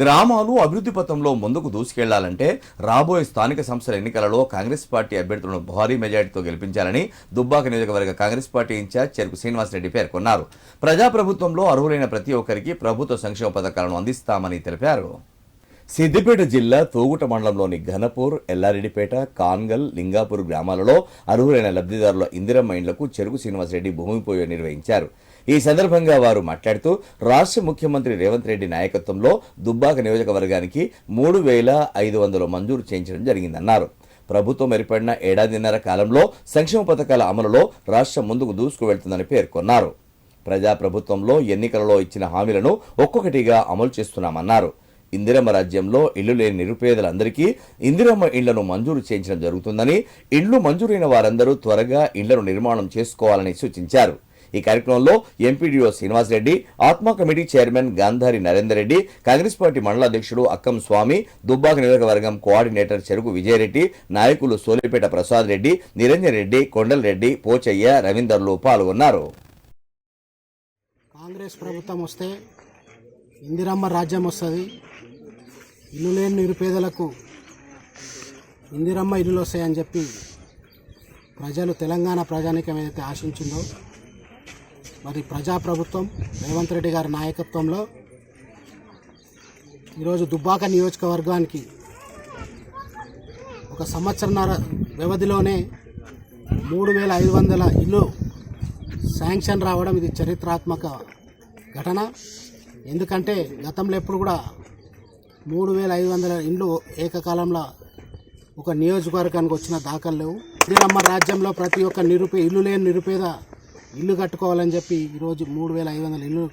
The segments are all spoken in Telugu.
గ్రామాలు అభివృద్ధి పథంలో ముందుకు దూసుకెళ్ళాలంటే రాబోయే స్థానిక సంస్థల ఎన్నికలలో కాంగ్రెస్ పార్టీ అభ్యర్థులను భారీ మెజార్టీతో గెలిపించాలని దుబ్బాక నియోజకవర్గ కాంగ్రెస్ పార్టీ ఇన్ఛార్జ్ చెరుకు శ్రీనివాసరెడ్డి పేర్కొన్నారు. ప్రజాప్రభుత్వంలో అర్హులైన ప్రతి ఒక్కరికి ప్రభుత్వ సంక్షేమ పథకాలను అందిస్తామని తెలిపారు. సిద్దిపేట జిల్లా తోగుట మండలంలోని ఘనపూర్ ఎల్లారెడ్డిపేట కాన్గల్ లింగాపూర్ గ్రామాలలో అర్హులైన లబ్ధిదారుల ఇందిరమ్మ ఇండ్లకు చెరుకు శ్రీనివాసరెడ్డి భూమి పూజ నిర్వహించారు ఈ సందర్భంగా వారు మాట్లాడుతూ రాష్ట్ర ముఖ్యమంత్రి రేవంత్ రెడ్డి నాయకత్వంలో దుబ్బాక నియోజకవర్గానికి మూడు వేల ఐదు వందలు మంజూరు చేయించడం జరిగిందన్నారు. ప్రభుత్వం ఏర్పడిన ఏడాదిన్నర కాలంలో సంక్షేమ పథకాల అమలులో రాష్ట్రం ముందుకు దూసుకు వెళ్తుందని పేర్కొన్నారు. ప్రజాప్రభుత్వంలో ఎన్నికలలో ఇచ్చిన హామీలను ఒక్కొక్కటిగా అమలు చేస్తున్నామన్నారు. ఇందిరమ్మ రాజ్యంలో ఇళ్ళు లేని నిరుపేదలందరికీ ఇందిరమ్మ ఇళ్ళను మంజూరు చేయించడం జరుగుతుందని ఇళ్ళు మంజూరైన వారందరూ త్వరగా ఇళ్ళను నిర్మాణం చేసుకోవాలని సూచించారు. ఈ కార్యక్రమంలో ఎంపీడీఓ శ్రీనివాసరెడ్డి ఆత్మ committee chairman Gandhari Narender Reddy Congress party మండల అధ్యక్షుడు అక్కం స్వామి దుబ్బాక నియోజకవర్గం కోఆర్డినేటర్ చెరుకు విజయరెడ్డి నాయకులు సోలిపేట ప్రసాద్ రెడ్డి నిరంజన్ రెడ్డి కొండల్ రెడ్డి పోచయ్య రవీందర్లు పాల్గొన్నారు. కాంగ్రెస్ ప్రభుత్వం వస్తే ఇందిరమ్మ రాజ్యం వస్తుంది. ఇల్లు లేని నిరుపేదలకు ఇందిరమ్మ ఇల్లులు వస్తాయని చెప్పి ప్రజలు తెలంగాణ ప్రజానికం ఏదైతే ఆశించిందో మరి ప్రజాప్రభుత్వం రేవంత్ రెడ్డి గారి నాయకత్వంలో ఈరోజు దుబ్బాక నియోజకవర్గానికి ఒక సంవత్సరన్నర వ్యవధిలోనే మూడు వేల ఐదు వందల ఇల్లు శాంక్షన్ రావడం ఇది చరిత్రాత్మక ఘటన. ఎందుకంటే గతంలో ఎప్పుడు కూడా మూడు వేల ఐదు వందల ఇండ్లు ఏకకాలంలో ఒక నియోజకవర్గానికి వచ్చిన దాఖలు లేవు. ఇందిరమ్మ రాజ్యంలో ప్రతి ఒక్క నిరుపే ఇల్లు లేని నిరుపేద ఇల్లు కట్టుకోవాలని చెప్పి ఈరోజు మూడు వేల ఐదు వందల ఇల్లు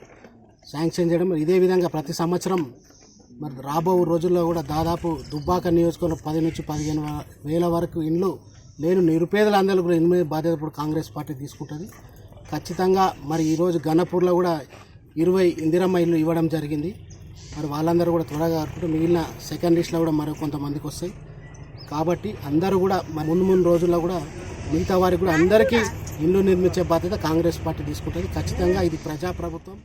శాంక్షన్ చేయడం ఇదే విధంగా ప్రతి సంవత్సరం మరి రాబో రోజుల్లో కూడా దాదాపు దుబ్బాక నియోజకవర్గం పది నుంచి పదిహేను వేల వరకు ఇండ్లు లేని నిరుపేదలందరూ కూడా ఎనిమిది బాధ్యత ఇప్పుడు కాంగ్రెస్ పార్టీ తీసుకుంటుంది. ఖచ్చితంగా మరి ఈరోజు గణపూర్లో కూడా ఇరవై ఇందిరమ్మ ఇల్లు ఇవ్వడం జరిగింది. మరి వాళ్ళందరూ కూడా త్వరగా కట్టుకుంటే మిగిలిన సెకండ్ లిస్ట్లో కూడా మరో కొంతమందికి వస్తాయి. కాబట్టి అందరూ కూడా మరి ముందు ముందు రోజుల్లో కూడా మిగతా వారికి కూడా అందరికీ ఇల్లు నిర్మించే బాధ్యత కాంగ్రెస్ పార్టీ తీసుకుంటుంది. ఖచ్చితంగా ఇది ప్రజాప్రభుత్వం.